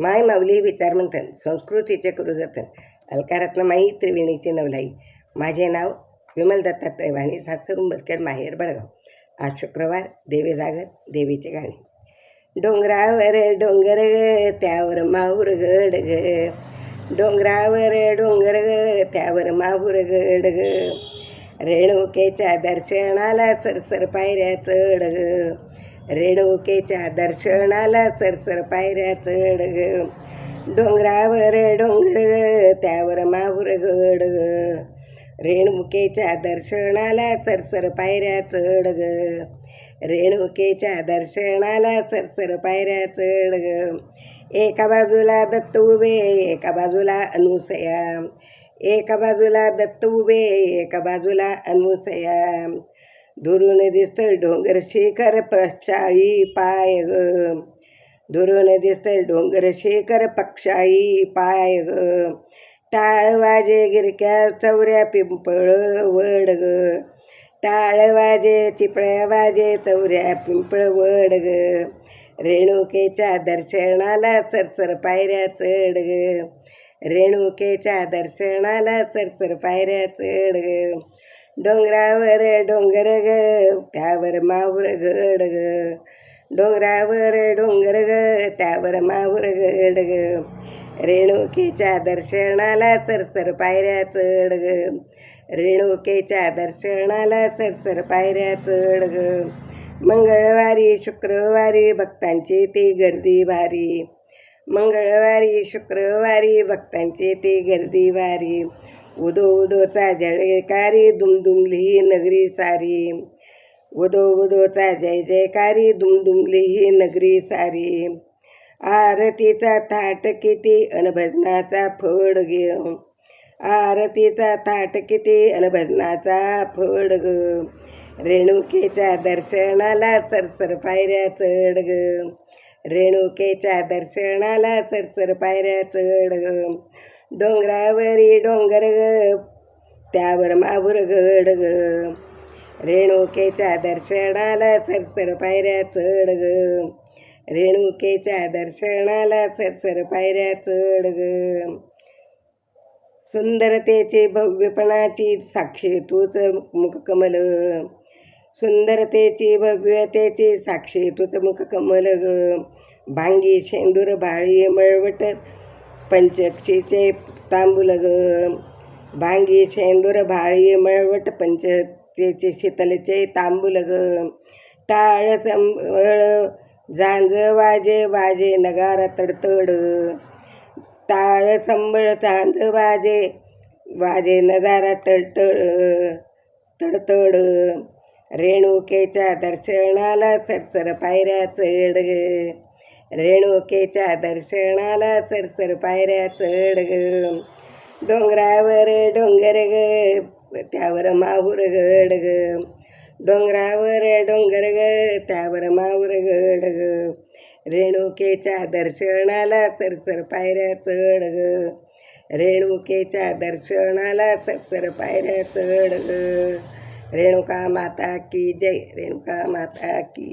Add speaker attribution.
Speaker 1: माय माऊली विचार मंथन संस्कृतीचे करू जतन अलकारातनं माई त्रिवेणीचे नवलाई. माझे नाव विमल दत्तात्रय वाणी सासरू उंबरखेड माहेर बळगाव आज शुक्रवार देवी जागर देवीचे गाणे. डोंगरावर डोंगर ग त्यावर माहूर गड ग. डोंगरावर डोंगर ग त्यावर माहूर गड ग. रेणुकेच्या दर्शनाला सरसर पायऱ्या चढ ग. रेणुकेच्या दर्शनाला सरसर पायऱ्या चढ ग. डोंगरावर डोंगर ग त्यावर माहूर गड ग. रेणुकेच्या दर्शनाला सरसर पायऱ्या चढ ग. रेणुकेच्या दर्शनाला सरसर पायऱ्या चढ ग. एका बाजूला दत्त उभे एका बाजूला अनुसया. एका बाजूला दत्त उभे एका बाजूला अनुसया. दुरून दिसतं डोंगर शेखर पक्षाई पाय ग. दुरून दिसतं डोंगर शेखर पक्षाळी पाय ग. टाळ वाजे गिरक्या चौऱ्या पिंपळ वड ग. टाळ वाजे चिपळ्या वाजे चौऱ्या पिंपळ वड ग. रेणुकेच्या दर्शनाला सरसर पायऱ्या चढ ग. रेणुकेच्या दर्शनाला सरसर पायऱ्या चढ ग. डोंगरावर डोंगर ग त्यावर मावर गड ग. डोंगरावर डोंगर ग त्यावर मावर गड ग. रेणुकेच्या दर्शनाला तरसर पायऱ्या चढ ग. रेणुकेच्या दर्शनाला तरसर पायऱ्या चढ ग. मंगळवारी शुक्रवारी भक्तांची ती गर्दी भारी. मंगळवारी शुक्रवारी भक्तांची ती गर्दी वारी उदो उदोचा जयकारी दुमदुमली नगरी सारी। उदो उदोचा जय जयकारी दुमदुमली ही नगरी सारी। आरतीचा थाट किती अनभजनाचा फड ग। आरतीचा थाट किती अनभजनाचा फड ग। रेणुकेच्या दर्शनाला सरसर पायऱ्या चढ ग। रेणुकेच्या दर्शनाला सरसर पायऱ्या चढ ग। डोंगरावरी डोंगर ग त्यावर माहूर गड ग रेणुकेच्या दर्शनाला सरसर पायऱ्या चढ ग रेणुकेच्या दर्शनाला सरसर पायऱ्या चढ ग सुंदरतेचे भव्यपणाची साक्षी तूच मुखकमल सुंदरतेची भव्यतेची साक्षी तूच मुखकमल ग भांगी शेंदूर भाळी मळवट पंचक्षीचे तांबूल ग भांगी शेंदूर भाळी मळवट पंचतेचे शीतलचे तांबूल ग टाळ संबळ झांज वाजे वाजे नगारा तडतड टाळ संबळ झांज वाजे वाजे नजारा तडतड तडतड रेणुकेच्या दर्शनाला सरसर पायऱ्या चढ रेणुकेच्या दर्शनाला सरसर पायऱ्या चढ ग. डोंगरावर डोंगर ग त्यावर माहूर गड ग. डोंगरावर डोंगर ग त्यावर माहूर गड ग. रेणुकेच्या दर्शनाला सरसर पायऱ्या चढ ग. रेणुकेच्या दर्शनाला सरसर पायऱ्या चढ ग. रेणुका माता की जय रेणुका माता की